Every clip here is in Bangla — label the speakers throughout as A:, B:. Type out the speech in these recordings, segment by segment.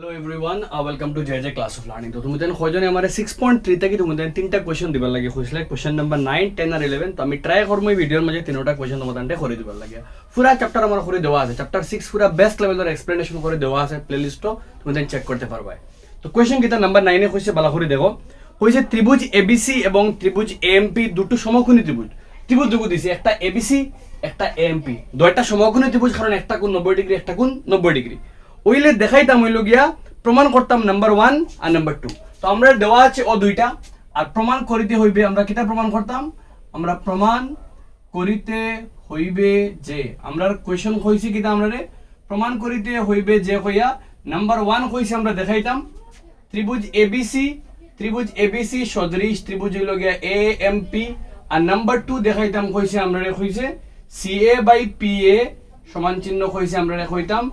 A: Hello everyone welcome to J J class of learning তো তুমি আমার সিক্স পয়েন্ট থ্রি তুমি তিনটা দিবার লাগে হয়েছিল কোয়েশন নাম্বার নাইন টেন আর ইলেভেন তো আমি ট্রাই করব এই ভিডিওর মাঝে তিনোটা কোয়েশন তোমাদের করে দিবার লাগে। পুরা চ্যাপ্টার আমার করে দেওয়া আছে। চ্যাপ্টার সিক্স পুরা বেস্ট লেভেলের এক্সপ্লেনেশন করে দেওয়া আছে প্লে লিস্টও তুমি চেক করতে পারবে তো কোয়েশন কিতা নাম্বার নাইনে হয়েছে বালা করে দেখো। হয়েছে ত্রিভুজ এবিসি এবং ত্রিভুজ এএমপি দুটো সমকোণী ত্রিভুজ ত্রিভুজ দুগু দিছে, একটা এবিসি একটা এএমপি দুইটা সমকোণী ত্রিভুজ কারণ একটা কোণ নব্বই ডিগ্রি একটা কোণ নব্বই ডিগ্রি ওইলে দেখাইতাম হইল গিয়া প্রমাণ করতাম নাম্বার ওয়ান আর নাম্বার টু তো আমরা দেওয়া আছে ও দুইটা, আর প্রমাণ করিতে হইবে, আমরা কিতা প্রমাণ করতাম? আমরা প্রমাণ করিতে হইবে যে, আমরা কোয়েশন কইছি কিতা আমরা রে প্রমাণ করিতে হইবে যে হইয়া নাম্বার ওয়ান কইছি আমরা দেখাইতাম। ত্রিভুজ এবিসি ত্রিভুজ এবিসি সদৃশ, ত্রিভুজ হইল গিয়া এ এম পি আর নাম্বার টু দেখাইতাম কইছে আমরা রে কইছে C A by P A সমান চিহ্ন কইছে আমরা রে কইতাম।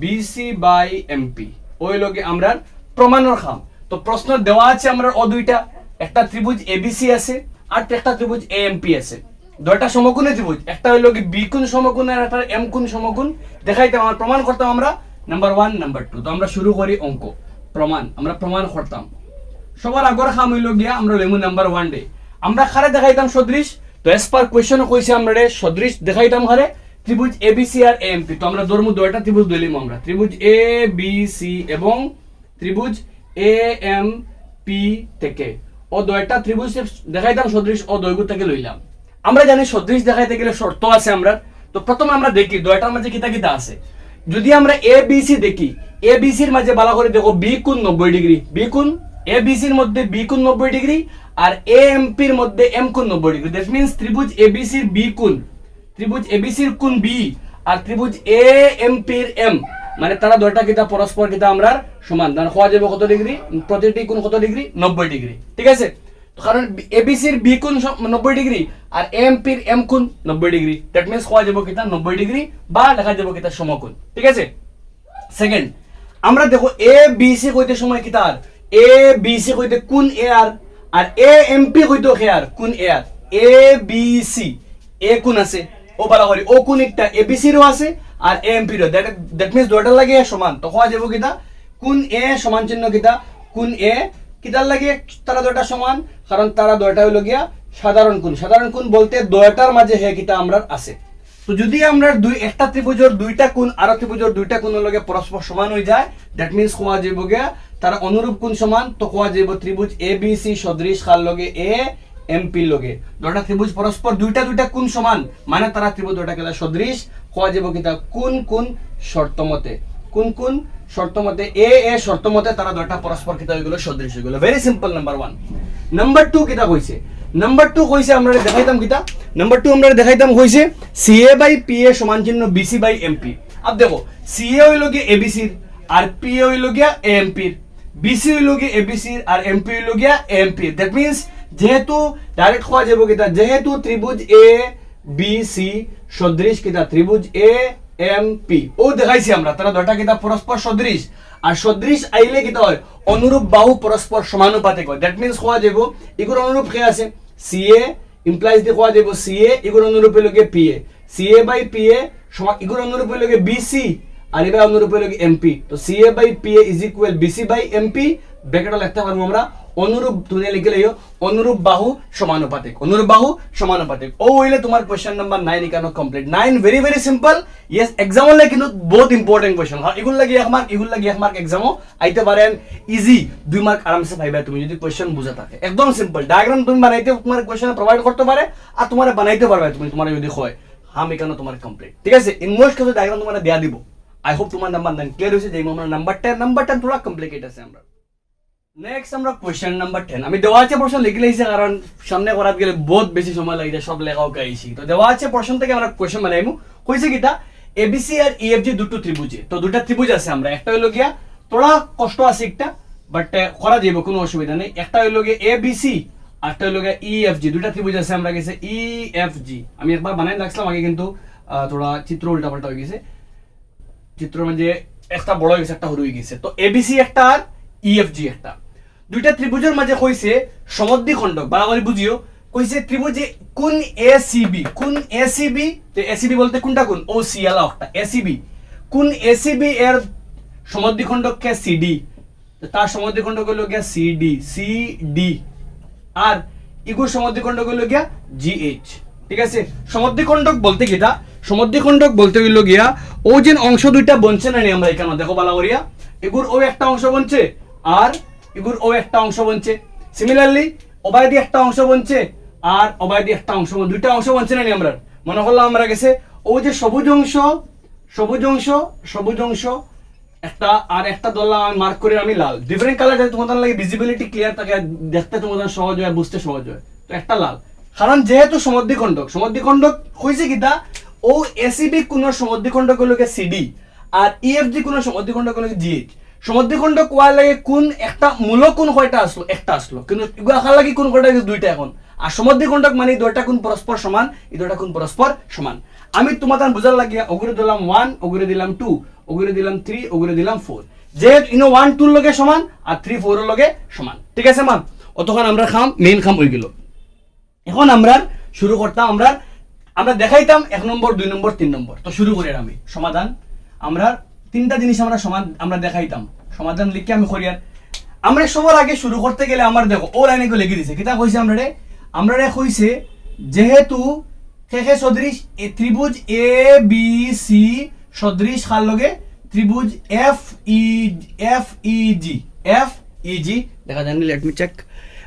A: বিসি বাই এমপি ওই লগে আমরা প্রমাণের খাম। তো প্রশ্ন দেওয়া আছে আমরা ও দুইটা। একটা ত্রিভুজ এবিসি আছে, আর একটা ত্রিভুজ এএমপি আছে। দুইটা সমকোণী ত্রিভুজ। একটা হইল কি বি কোণ সমকোণ আর একটা এম কোণ সমকোণ। দেখাইতাম, আমরা প্রমাণ করতাম আমরা। নাম্বার ওয়ান নাম্বার টু তো আমরা শুরু করি অঙ্ক। প্রমাণ, আমরা প্রমাণ করতাম। সবার আগর খাম হইল গিয়া আমরা লেমু নাম্বার ওয়ান ডে আমরা খারে দেখাইতাম সদৃশ। তো এস পার কোয়েশন কইছে আমরা রে সদৃশ দেখাইতাম খারে। ত্রিভুজ এ বি সি আর এমপি তো আমরা ধর্ম দুইটা ত্রিভুজ দলিম আমরা। ত্রিভুজ এ বি সি এবং ত্রিভুজ এ এম পি থেকে। ও দুইটা ত্রিভুজ দেখাইতাম, সদৃশ ও দৈর্ঘ্য থেকে লইলাম। আমরা জানি সদৃশ দেখাইতে গেলে শর্ত আছে আমরা। তো প্রথমে আমরা দেখি, দুইটার মাঝে কিতা কিতা আছে। যদি আমরা এ বি সি দেখি এ বি সির মাঝে ভালো করে দেখো বি কোণ নব্বই ডিগ্রি। বি কোণ এ বি সির মধ্যে বি কোণ নব্বই ডিগ্রি আর এ এমপির মধ্যে এম কোণ নব্বই ডিগ্রি। দ্যাট মিনস ত্রিভুজ এ বি সির বি কোণ। ত্রিভুজ এবিসির কোণ বি আর ত্রিভুজ এ এমপির এম? মানে তারা দুইটা কিতা, পরস্পর কিতা আমরা সমান। তার হওয়া যাবে কত ডিগ্রি? প্রতিটি কোণ কত ডিগ্রি? নব্বই ডিগ্রি। ঠিক আছে? কারণ এবিসির বি কোণ নব্বই ডিগ্রি আর এমপির এম কোন? নব্বই ডিগ্রি। দ্যাট মিনস হওয়া যাবে কিতা, নব্বই ডিগ্রি বা লেখা যাবে কিতা, সমকোণ। ঠিক আছে? সেকেন্ড আমরা দেখো এ, বি, সি কইতে সময় কি তার এ, বি, সি কইতে কোন এ আর? আর এ, এম, পি কইতে হে আর, কোন এ আর? এ, বি, সি। এ কোন আছে? ও বলা করি ও কোন একটা এ বি সিরও আছে আর এ এম পিরও দ্যাট দ্যাট মিন্স দুইটা লাগে সমান। তো হওয়া যাব কিতা? কোন এ সমান চিহ্ন কিতা? কোন এ কিতার লাগে তারা দুইটা সমান? কারণ তারা হইল গিয়া সাধারণ কোণ সাধারণ কোণ বলতে দুইটার মাঝে হে কিতা আমরা আছে। তো যদি আমরা দুই, একটা ত্রিভুজের দুইটা কোণ আর ত্রিভুজের দুইটা কোণের লগে পরস্পর সমান হয়ে যায় দ্যাট মিন্স কোয়া যাইব গিয়া তারা অনুরূপ সমান? তো কোয়া যাইব ত্রিভুজ এ বি সি সদৃশ, কার লগে এ এম পি লগে। দুটা ত্রিভুজ পরস্পর দুইটা দুইটা কোণ সমান? মানে তারা ত্রিভুজ দুইটা কেলা সদৃশ কোয়া যাইব কিতা কোন কোন শর্ত মতে কোন কোন শর্ত মতে এ এ শর্ত মতে তারা দুইটা পরস্পর কিতা হইগুলো সদৃশ হইগুলো very simple number one number two কিতা কইছে নাম্বার টু কইছে আমরা দেখাইতাম কিতা নাম্বার টু আমরা দেখাইতাম কইছে C A by P A সমান চিহ্ন বিসি বাই এমপি আব দেখো সি এ হইল গিয়ে এবিসির আর পি এ হইল গিয়া এমপির বিসি হইল গিয়ে এবিসির আর এমপি হইল গিয়া এমপির দ্যাট মিন্স যেহেতু ডাইরেক্ট হওয়া যাব কিতা? যেহেতু ত্রিভুজ এ বি সি সদৃশ কিতা? ত্রিভুজ এ এম পি ও দেখাইছি আমরা তারা দুটা কিতা? পরস্পর সদৃশ। আর সদৃশ আইলে কিতা হয়? অনুরূপ বাহু পরস্পর সমানুপাতিক হয়। দ্যাট মিন্স হওয়া যাব এগুলো অনুরূপ কে আছে? সি এ ইমপ্লাইজ দিয়ে হওয়া যাব সি এ এগুলো অনুরূপ হইল P A C A by P A এগুলো অনুরূপ হইল গিয়ে বিসি আর এবার অনুরূপ হইল গিয়ে এমপি তো C A by P A is equal BC by M MP ব্র্যাকেটে লিখতে পারব আমরা। অনুরূপ তুমি লিখে লইও অনুরূপ বাহু সমানুপাতিক, অনুরূপ বাহু সমানুপাতিক। ও হইলে তোমার কোয়েশ্চন নাম্বার নাইন এখানে complete nine very very simple yes exam হলে কিন্তু বহুত ইম্পর্টেন্ট কোয়েশ্চন হয় এগুলো লাগে এক মার্ক এগুলো লাগে এক মার্ক এক্সামও আইতে পারেন। ইজি দুই মার্ক আরামসে পাইবা তুমি যদি কোয়েশ্চন বুঝে থাকে। একদম সিম্পল ডায়াগ্রাম তুমি বানাইতে, তোমার কোয়েশ্চন প্রোভাইড করতে পারে আর তোমার বানাইতে পারবে তুমি, তোমার যদি হয় হাম এখানে তোমার কমপ্লিট ঠিক আছে? ইনভেস্ট কিছু ডায়াগ্রাম তোমার দেয়া দিব। আই হোপ তোমার নাম্বার নাইন ক্লিয়ার হয়েছে যে আমার নাম্বার টেন নাম্বার টেন থোড়া কমপ্লিকেট আছে আমরা। নেক্সট আমরা কোয়েশ্চেন নাম্বার টেন আমি দেওয়া আছে প্রশ্ন লিখে লাইছি কারণ সামনে করাত গেলে বহুত বেশি সময় লাগে, সব লেখাও গাইছি। তো দেওয়া আছে প্রশ্ন থেকে আমরা কোয়েশ্চেন বানাইমু। কইছে কিটা এবিসি আর ইএফজি দুটো ত্রিভুজে। তো দুটা ত্রিভুজ আছে আমরা। একটা হইল গিয়া, তোরা কষ্ট আছে একটা বাট করা যাইব, কোনো অসুবিধা নেই। একটা হইল গিয়া এবিসি আরটা হইল গিয়া ইএফজি দুটা ত্রিভুজ আছে আমরা গেছে ইএফজি আমি একবার বানাই রাখছিলাম, আগে কিন্তু থোড়া চিত্র উল্টা পাল্টা হয়ে গেছে। চিত্র মানে একটা বড় হয়ে গেছে, একটা হয়ে গেছে। তো এবিসি একটা আর ইএফজি একটা। দুইটা ত্রিভুজের মাঝে কইছে সমদ্বিখণ্ডক বালা করে বুঝিও। কইছে ত্রিভুজে কোন এ এসিবি কোন এ এসিবি তো এসিবি বলতে কোনটা কোন? ও সি আলা একটা এসিবি কোন এ এসিবি এর কে সি সিডি তার সমদ্বি সমদ্বিখণ্ডক হলো গিয়া সিডি সিডি আর ইগুর সমদ্বিখণ্ডক হলো গিয়া জিএইচ ঠিক আছে? সমদ্বিখণ্ডক বলতে কিটা? সমদ্বিখণ্ডক বলতে হইল গিয়া, ও যে অংশ দুইটা বনছে না নি আমরা এখানে? দেখো বালা করিয়া এগুর ও একটা অংশ বনছে, আর এগুর ও একটা অংশ বনছে। সিমিলারলি অবায় দিয়ে একটা অংশ বনছে আর অবায় দিয়ে একটা অংশ দুইটা অংশ বনছে না আমরা মনে করলাম আমরা গেছে, ও যে সবুজ অংশ সবুজ অংশ সবুজ অংশ, একটা আর একটা ধরলাম আমি মার্ক করে আমি লাল। ডিফারেন্ট কালার যাতে তোমাদের লাগে ভিজিবিলিটি ক্লিয়ার থাকে, দেখতে তোমাদের সহজ হয়, বুঝতে সহজ হয়। তো একটা লাল। কারণ যেহেতু সমদ্বিখণ্ডক সমদ্বিখণ্ডক হয়েছে কিটা ও এসিবি কোন সমদ্বিখণ্ডক হলো সিডি আর ইএফজি কোন সমদ্বিখণ্ডক হলো জিএইচ সমদ্বিখণ্ডক কোয়ার লাগে কোন একটা মূল কোন কয়টা আসলো একটা আসলো কিন্তু লাগে কোন কয়টা দুইটা এখন। আর সমদ্বিখণ্ডক মানে দুইটা কোন পরস্পর সমান, এই দুইটা কোন পরস্পর সমান। আমি তোমাদের দিলাম ওয়ান দিলাম টু দিলাম থ্রি দিলাম ফোর যেহেতু ইনো ওয়ান টুর লগে সমান আর থ্রি লগে সমান। ঠিক আছে মান অতক্ষণ আমরা খাম মেইন খাম হয়ে গেল। এখন আমরা শুরু করতাম আমরা আমরা দেখাইতাম এক নম্বর দুই নম্বর তিন নম্বর তো শুরু করি আমি। সমাধান। আমরা তিনটা জিনিস আমরা সমান আমরা দেখাইতাম। সমাধান লিখে আমি করিয়ার আমরা সবার আগে শুরু করতে গেলে আমার দেখো, ও লাইনে গুলো লিখে দিছে। কিতা কইছে আমরা রে আমরা রে কইছে, যেহেতু শেষে সদৃশ এ ত্রিভুজ এ, বি, সি সদৃশ খার লগে? ত্রিভুজ F, E F, E, G. F, E, G. দেখা যায়নি লেট মি চেক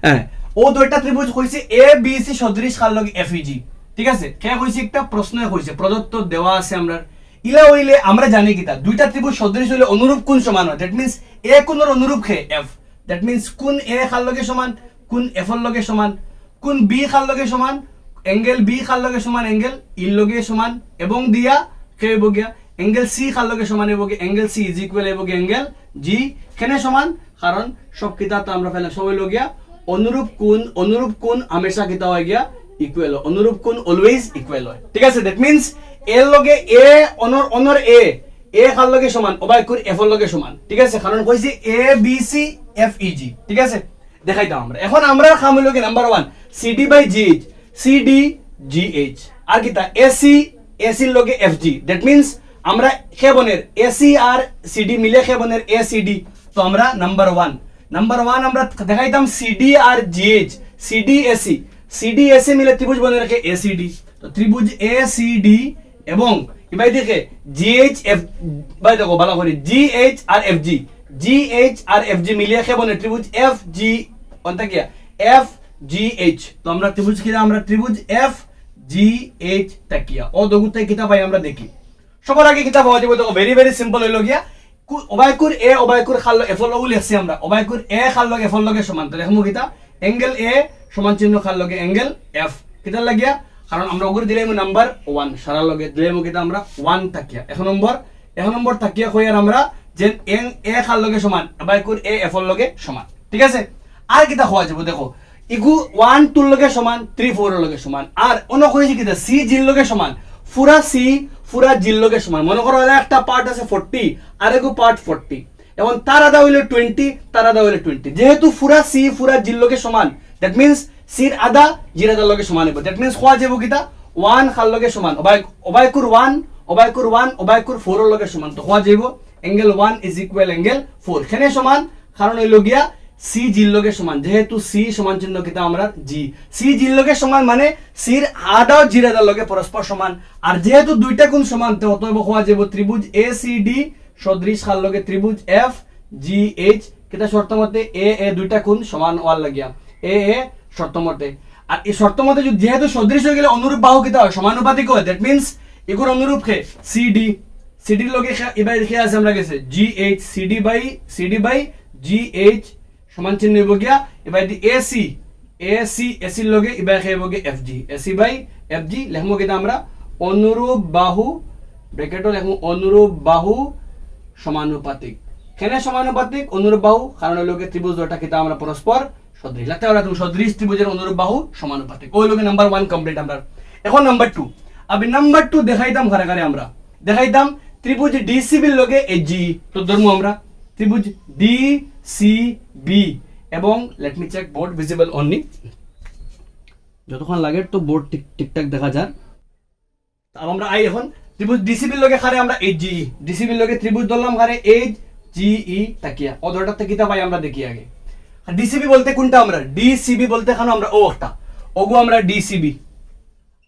A: হ্যাঁ ও দুইটা ত্রিভুজ হইছে এ, বি, সি সদৃশ খার লগে? F, E, G. ঠিক আছে? কে কইছে? একটা প্রশ্ন কইছে। প্রদত্ত দেওয়া আছে আমরা ইলা হইলে আমরা জানি কিতা দুইটা ত্রিভুজ সদৃশ হইলে অনুরূপ কোণ সমান হয়? দ্যাট মিন্স এ কোণের অনুরূপ খে এফ দ্যাট মিন্স কোন এ খার লগে সমান, কোন এফ এর লগে সমান, কোন বি খার লগে সমান এঙ্গেল বি খার লগে সমান এঙ্গেল ইর লগে সমান, এবং দিয়া কে হইব গিয়া? এঙ্গেল সি খার লগে সমান হইব গিয়া এঙ্গেল সি ইজ ইকুয়াল হইব গিয়া এঙ্গেল জি কেনে সমান? কারণ সব কিতা তো আমরা ফেলে, সব হইল গিয়া অনুরূপ কোণ অনুরূপ কোণ হামেশা কিতা হয় গিয়া ইকুয়াল অনুরূপ কোণ অলওয়েজ ইকুয়াল হয়। ঠিক আছে? দ্যাট মিন্স এর লগে এ, অনর অনর এ। এ খার লগে সমান? অবাই কুর এফ লগে সমান। ঠিক আছে? কারণ কইছি A, B, C, F, E, G. ঠিক আছে? দেখাইতাম আমরা। এখন আমরা খাম হইল কি? Number one CD by GH CD GH আর কিতা এসি এসির লগে এফ জি দ্যাট মিন্স আমরা খেবনের এসি আর সিডি মিলে খেবনের এ সিডি তো আমরা নাম্বার ওয়ান নাম্বার ওয়ান আমরা দেখাইতাম সিডি আর GH CD AC CD AC মিলে ত্রিভুজ বনে রাখে এসিডি তো ত্রিভুজ এ সিডি এবং এবার দেখে? জিএইচ এফ ভাই দেখো, ভালো করে জিএইচ আর এফ জি জিএইচ আর এফ জি মিলিয়ে খেবনে ত্রিভুজ এফ জি অন্তা কিয়া এফ জি এইচ তো আমরা ত্রিভুজ কিনা? আমরা ত্রিভুজ এফ জি এইচ তাকিয়া। ও দগুতে কিতা ভাই আমরা দেখি। সবার আগে কিতাব হওয়া যাবে, দেখো ভেরি ভেরি সিম্পল হইল গিয়া। কু- অবাইকুর এ, অবাইকুর খাল এফ লগ লিখছি আমরা। অবাইকুর এ, খাল লগ এফ লগে সমান। তো দেখমু কিতা এঙ্গেল এ, সমান চিহ্ন খাল লগে, এঙ্গেল এফ কিতা লাগিয়া কারণ আমরা ওগুলো দিলে নাম্বার ওয়ান সারা লগে দিলে কিতা আমরা ওয়ান তাকিয়া এক নম্বর এক নম্বর তাকিয়া কই আর আমরা যে এন, এ খাল লগে সমান অবাইকুর এ, এফ লগে সমান। ঠিক আছে? আর কিতা হওয়া যাব দেখো? ইগু ওয়ান টুর লগে সমান থ্রি ফোর লগে সমান। আর অন্য কইছে কিতা সি জির লগে সমান। ফুরা সি ফুরা জির লগে সমান। মনে করো একটা পার্ট আছে ফোরটি আর এগু পার্ট ফোরটি এবং তার আদা হইলে টোয়েন্টি তার আদা হইলে টোয়েন্টি যেহেতু ফুরা সি ফুরা জির লগে সমান দ্যাট মিন্স সির আদা জির আদার লগে সমান হইব দ্যাট মিন্স খোয়া যাব কিতা ওয়ান খাল লগে সমান অবাই অবাইকুর ওয়ান অবাইকুর ওয়ান অবাইকুর ফোরের লগে সমান তো খোয়া যাব angle one is equal angle four খেনে সমান কারণ হইল গিয়া সি জির লগে সমান যেহেতু সি সমান চিহ্ন কিতা আমরা জি সি জির লগে সমান মানে সির আদাও জির আদার লগে পরস্পর সমান আর যেহেতু দুইটা কোণ সমান তো অতএব হওয়া যাব ত্রিভুজ এ সি ডি সদৃশ খাল লগে ত্রিভুজ এফ জি এইচ কিতা শর্ত মতে এ এ দুইটা কোণ সমান হওয়ার লাগিয়া এ এ শর্ত মতে। আর এই শর্ত মতে যদি যেহেতু সদৃশ হয়ে গেলে অনুরূপ বাহু কিতা হয় সমানুপাতিক হয় দ্যাট মিন্স এগুলো অনুরূপ খে সি ডি সিডির লগে এবার লিখে আছে আমরা গেছে G H CD by CD by G H সমান চিহ্ন হইব গিয়া, এবার এসি এসি এসির লগে এবার খাইব গিয়া F G AC by F G লেখমো কিনা আমরা? অনুরূপ বাহু ব্রেকেটও লেখমো অনুরূপ বাহু সমানুপাতিক। কেনে সমানুপাতিক? অনুরূপ বাহু, কারণ লোকে ত্রিভুজ দুটা কিতা আমরা পরস্পর সদৃশ। লাগতে তুমি সদৃশ ত্রিভুজের অনুরূপ বাহু, সমানুপাতিক। ওই লোকে নাম্বার ওয়ান কমপ্লিট আমরা? এখন নাম্বার টু আমি নাম্বার টু দেখাইতাম ঘরে আমরা। দেখাইতাম ত্রিভুজ ডিসিবির লগে এই জি তো ধর্ম আমরা? ত্রিভুজ ডি সি বি এবং let me check board visible only যতক্ষণ লাগে তো বোর্ড ঠিক, ঠিকঠাক দেখা যায় আমরা আই এখন। ত্রিভুজ ডিসিবির লগে খারে আমরা এইচ জি ডিসিবির লগে ত্রিভুজ ধরলাম খারে এইচ জিই তাকিয়া। ও দুইটাতে কিতা পাই আমরা দেখি আগে। ডিসিবি বলতে কোনটা আমরা? ডিসিবি বলতে খানো আমরা ও একটা। ওগু আমরা ডিসিবি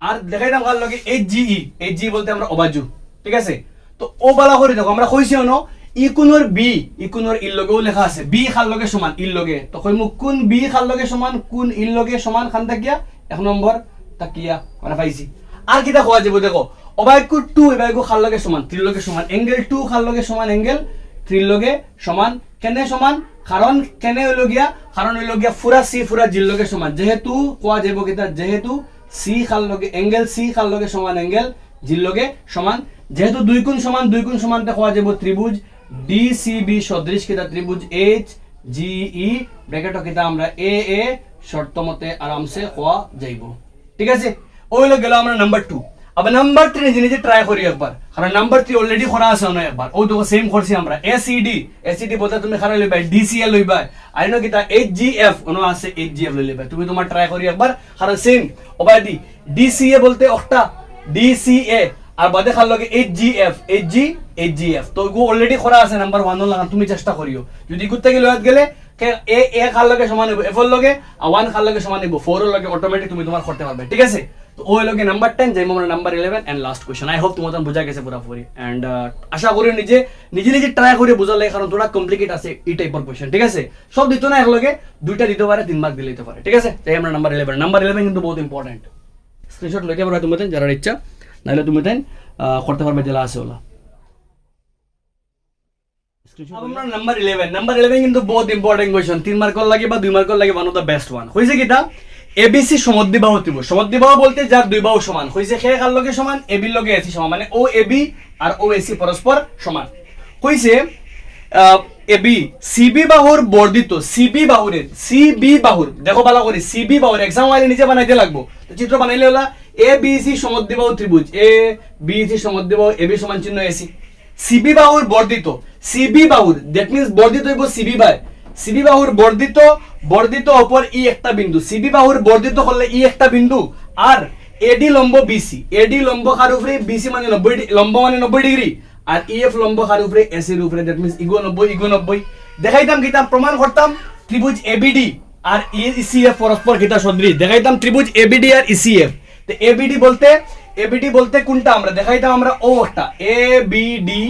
A: আর দেখাইতাম কার লগে? এইচ জিই এইচ জি বলতে আমরা অবাজু। ঠিক আছে? তো ও বালা করে দেখো, আমরা কইছি ন ইকুনোর বি ইকুনোর ইর লগেও লেখা আছে। বি খার লগে সমান ইর লগে। তো কই মোক, কোন বি খার লগে সমান, কোন ইর লগে সমান খান তাকিয়া এক নম্বর তাকিয়া মানে পাইছি। আর কিটা কোয়া যাব দেখো? অবাইকু টু এবাইকু খার লগে সমান থ্রির লগে সমান এঙ্গেল টু খার লগে সমান এঙ্গেল থ্রির লগে সমান, কেনে সমান? কারণ কেনে হইল গিয়া কারণ হইল গিয়া ফুরা সি ফুরা জির লগে সমান। যেহেতু কোয়া যাব কিতা যেহেতু সি খাল লগে এঙ্গেল সি খাল লগে সমান এঙ্গেল জির লগে সমান। যেহেতু দুই কোণ সমান, দুই কোণ সমানতে কোয়া যাব ত্রিভুজ ডি সি বি সদৃশ কিতা ত্রিভুজ এইচ, জি, ই ব্র্যাকেট কিতা আমরা এ এ, শর্ত মতে আরামসে কোয়া যাইব। ঠিক আছে? ওইলো গেল আমরা নাম্বার টু আবার নাম্বার থ্রি নিজে নিজে ট্রাই করি একবার কারণ নাম্বার থ্রি অলরেডি করা আছে না একবার ও তো সেম করছি আমরা এসিডি এসিডি বলতে তুমি খারাপ লইবা ডিসিএল লইবা আর নো কিতা এইচ জি এফ ono আছে এইচ জি এফ লইবা তুমি তোমার ট্রাই করি একবার কারণ সেম ওবাই দি ডিসিএ বলতে একটা ডিসিএ আর বাদে খাল লগে H G F H G H G F তো গো অলরেডি করা আছে নাম্বার ওয়ান লাগান তুমি চেষ্টা করিও যদি গুতে গেলে লয়াত গেলে এ এ খাল লগে সমান হইব এফ লগে আর ওয়ান খাল লগে সমান হইব ফোর লগে অটোমেটিক তুমি তোমার করতে পারবে ঠিক আছে তো ওই লগে নাম্বার টেন যাই আমরা number eleven and last question I hope তোমার বোঝা গেছে পুরাপুরি। এন্ড আশা করি নিজে নিজে নিজে ট্রাই করে বোঝার লাগে কারণ তোরা কমপ্লিকেট আছে এই টাইপের কোয়েশ্চন ঠিক আছে? সব দিত না একলগে দুইটা দিতে পারে তিন মার্ক দিলে দিতে পারে ঠিক আছে? তাই আমরা নাম্বার ইলেভেন নাম্বার ইলেভেন কিন্তু বহুত ইম্পর্টেন্ট স্ক্রিনশট লইতে পারবে তুমি যারা ইচ্ছা নাহলে তুমি তাই করতে পারবে জেলা আছে ওলা। আমরা নাম্বার ইলেভেন নাম্বার ইলেভেন কিন্তু বহুত ইম্পর্টেন্ট কোয়েশন তিন মার্কর লাগে বা দুই মার্কর লাগে one of the best one হয়েছে কিটা এবিসি সমদ্বিবাহু ত্রিভুজ সমদ্বিবাহু বলতে যার দুই বাহু সমান হয়েছে সে কার লগে সমান? এবির লগে এসি সমান মানে ও এবি আর ও এসি পরস্পর সমান। হয়েছে এবি সিবি বাহুর বর্ধিত সিবি বাহুরের সিবি বাহুর দেখো ভালো করে সিবি বাহুর এক্সাম আইলে নিজে বানাইতে লাগবো। তো চিত্র বানাইলে হলা এ বি সি সমদ্বিবাহু ত্রিভুজ এ বি সি সমদ্বিবাহু এবি সমান চিহ্ন এসি সিবি বাহুর বর্ধিত সিবি বাহুর দ্যাট মিন্স বর্ধিত হইব সিবি বাই সিবি বাহুর বর্ধিত বর্ধিত অপর ই একটা বিন্দু। সিবি বাহুর বর্ধিত করলে ই একটা বিন্দু আর এডি লম্ব বিসি। এডি লম্ব কার উপরে? বিসি মানে নব্বই লম্ব মানে নব্বই ডিগ্রি। আর ইএফ লম্ব কার উপরে? এসির উপরে। দ্যাট মিন্স ইগো নব্বই ইগো নব্বই। দেখাইতাম কিতাম প্রমাণ করতাম ত্রিভুজ এবিডি আর ইসিএফ পরস্পর কিতা সদৃশ। দেখাইতাম ত্রিভুজ এবিডি আর ইসিএফ তো এবিডি বলতে এবিডি বলতে কোনটা আমরা? দেখাইতাম আমরা ও একটা। A B D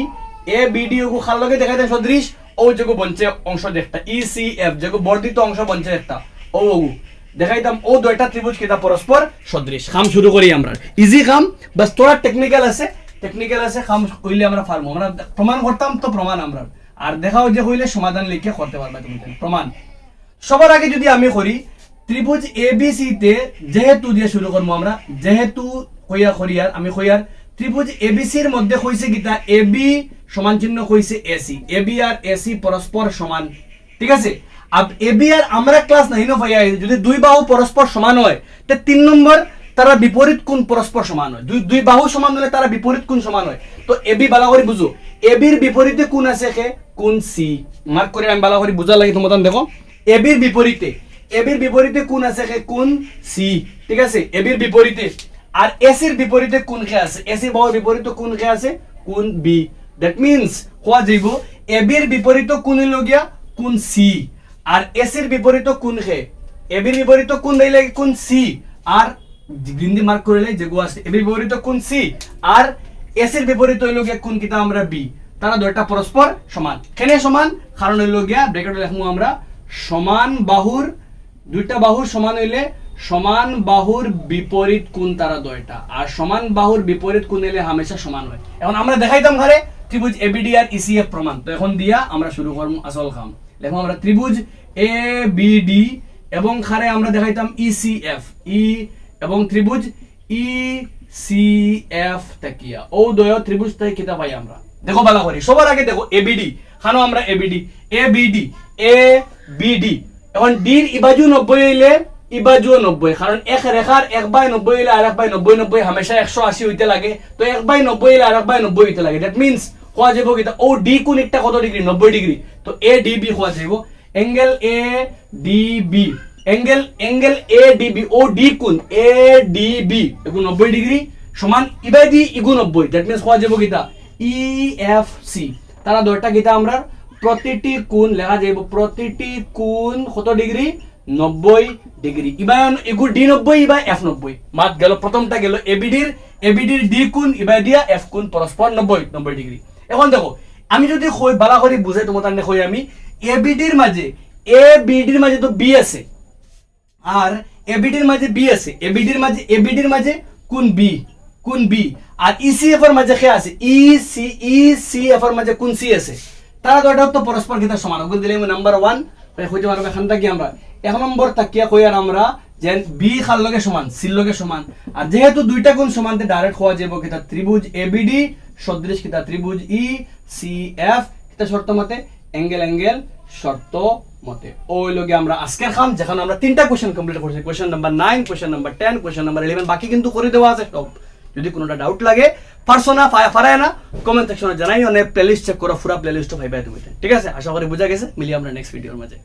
A: A B D ওগু খাল লগে দেখাইতাম সদৃশ? ও যেগু বঞ্চে অংশ একটা ই, সি, এফ যেগু বর্ধিত অংশ বঞ্চে একটা ও ওগু দেখাইতাম ও দুইটা ত্রিভুজ কিতা পরস্পর সদৃশ। খাম শুরু করি আমরা। ইজি খাম, বাস তোরা টেকনিক্যাল আছে। টেকনিক্যাল আছে, খাম কইলে আমরা পারব আমরা প্রমাণ করতাম তো প্রমাণ আমরা। আর দেখাও যে হইলে সমাধান লিখে করতে পারবে তুমি প্রমাণ। সবার আগে যদি আমি করি, ত্রিভুজ এবিসি তে যেহেতু দিয়ে শুরু করব আমরা, যেহেতু কইয়া করিয়ার, আমি কইয়ার ত্রিভুজ এবিসির মধ্যে কইছে গীতা এবি সমান চিহ্ন কইছে এসি। এবি আর এসি পরস্পর সমান, ঠিক আছে? আব এবি আর আমরা ক্লাস নাইনও পাইয়া যদি দুই বাহু পরস্পর সমান হয়, তে তিন নম্বর তারা বিপরীত কোণ পরস্পর সমান হয়। দুই দুই বাহু সমান হলে তারা বিপরীত কোণ সমান হয়। তো এবি বালা করে বুঝো এবির বিপরীতে কোণ আছে কে কোণ সি মার্ক করে আমি বালা করে বুঝার লাগে তোমাদের দেখো। এবির বিপরীতে। এবির বিপরীতে কোন আছে কে কোন সি ঠিক আছে? এবির বিপরীতে। আর এসির বিপরীতে কোন কে আছে? এসির বাহুর বিপরীতে কোন কে আছে? কোন বি দ্যাট মিন্স কোয়া যাইব এবির বিপরীত কোন লগিয়া কোন সি আর এসির বিপরীত কোন কে এবির বিপরীত কোন দিলে কোন সি আর বিন্দি মার্ক করলে যেগু আছে এবির বিপরীত কোন সি আর এসির বিপরীত হইল গিয়া কোন কিতা আমরা বি তারা দুইটা পরস্পর সমান। কেনে সমান? কারণ হইল গিয়া ব্র্যাকেট লিখমু আমরা, সমান বাহুর, দুইটা বাহুর সমান হইলে সমান বাহুর বিপরীত কোণ তারা দয়টা আর সমান বাহুর বিপরীত কোণ এলে হামেশা সমান হয়। এখন আমরা দেখাইতাম ঘরে ত্রিভুজ এবিডি আর ইসিএফ প্রমাণ। তো এখন দিয়া আমরা শুরু করব আসল কাম দেখো আমরা ত্রিভুজ এ বি ডি এবং খারে আমরা দেখাইতাম ইসিএফ ই এবং ত্রিভুজ ই সি এফ তাকিয়া ও দয় ত্রিভুজ তাই কিতা পাই আমরা? দেখো বালা করি। সবার আগে দেখো এবিডি খানো আমরা ABD A BD A BD এখন ডির ইবাজু নব্বই হইলে ইবাজুও নব্বই কারণ এক রেখার এক বাই নব্বই হইলে আর এক বাই নব্বই নব্বই, হামেশা একশো আশি হইতে লাগে। তো এক বাই নব্বই হইলে আর এক বাই নব্বই হইতে লাগে। দ্যাট মিনস কোয়া যাব কিতা ও ডি কোন একটা কত ডিগ্রি নব্বই ডিগ্রি তো এ, ডি, বি কোয়া যাব। Angle A, D, B. Angle angle A, D, B. O D কোন? A, D, B. এগুলো নব্বই ডিগ্রি সমান ইবাদি ইগু নব্বই। দ্যাট মিনস কোয়া যাব কিতা ই, এফ সি তারা দুইটা গীতা আমরা প্রতিটি কোণ লেখা যাইব প্রতিটি কোণ কত ডিগ্রি নব্বই ডিগ্রি। ইবান এগুর ডি নব্বই ইবা এফ নব্বই। মাত গেল, প্রথমটা গেল এবিডির এবিডির ডি কোণ ইবা দিয়া এফ কোণ পরস্পর নব্বই নব্বই ডিগ্রি। এখন দেখো, আমি যদি কই বালা করে বুঝাই তোমার তার কই আমি এবিডির মাঝে এ বিডির মাঝে তো বি আছে। আর এবিডির মাঝে বি আছে এবিডির মাঝে এবিডির মাঝে কোন বি কোন বি। আর ইসিএফ এর মাঝে কে আছে E C E C F এর মাঝে কোন সি আছে। তারা দুটো তো পরস্পর কিতা সমান ওগুলো দিলে নাম্বার ওয়ান হইতে পারবে এখান থাকি আমরা। এক নম্বর তাকিয়া কই আর আমরা যে বি খার লগে সমান সির লগে সমান। আর যেহেতু দুইটা গুণ সমান ডাইরেক্ট হওয়া যাব কিতা ত্রিভুজ এবিডি সদৃশ কিতা ত্রিভুজ ই সি এফ কিতা শর্ত মতে অ্যাঙ্গেল অ্যাঙ্গেল শর্ত মতে। ওই লগে আমরা আজকের খাম, যেখানে আমরা তিনটা কোশ্চেন কমপ্লিট করছি। Question number nine question number ten question number eleven বাকি কিন্তু করে দেওয়া আছে। সব যদি কোনোটা ডাউট লাগে, পারছ না পারায় না কমেন্ট সেকশনে জানাই অনেক প্লেলিস্ট চেক করো, পুরা প্লেলিস্ট ভাইবাই তুমি। ঠিক আছে? আশা করি বোঝা গেছে। মিলি আমরা নেক্সট ভিডিওর মাঝে।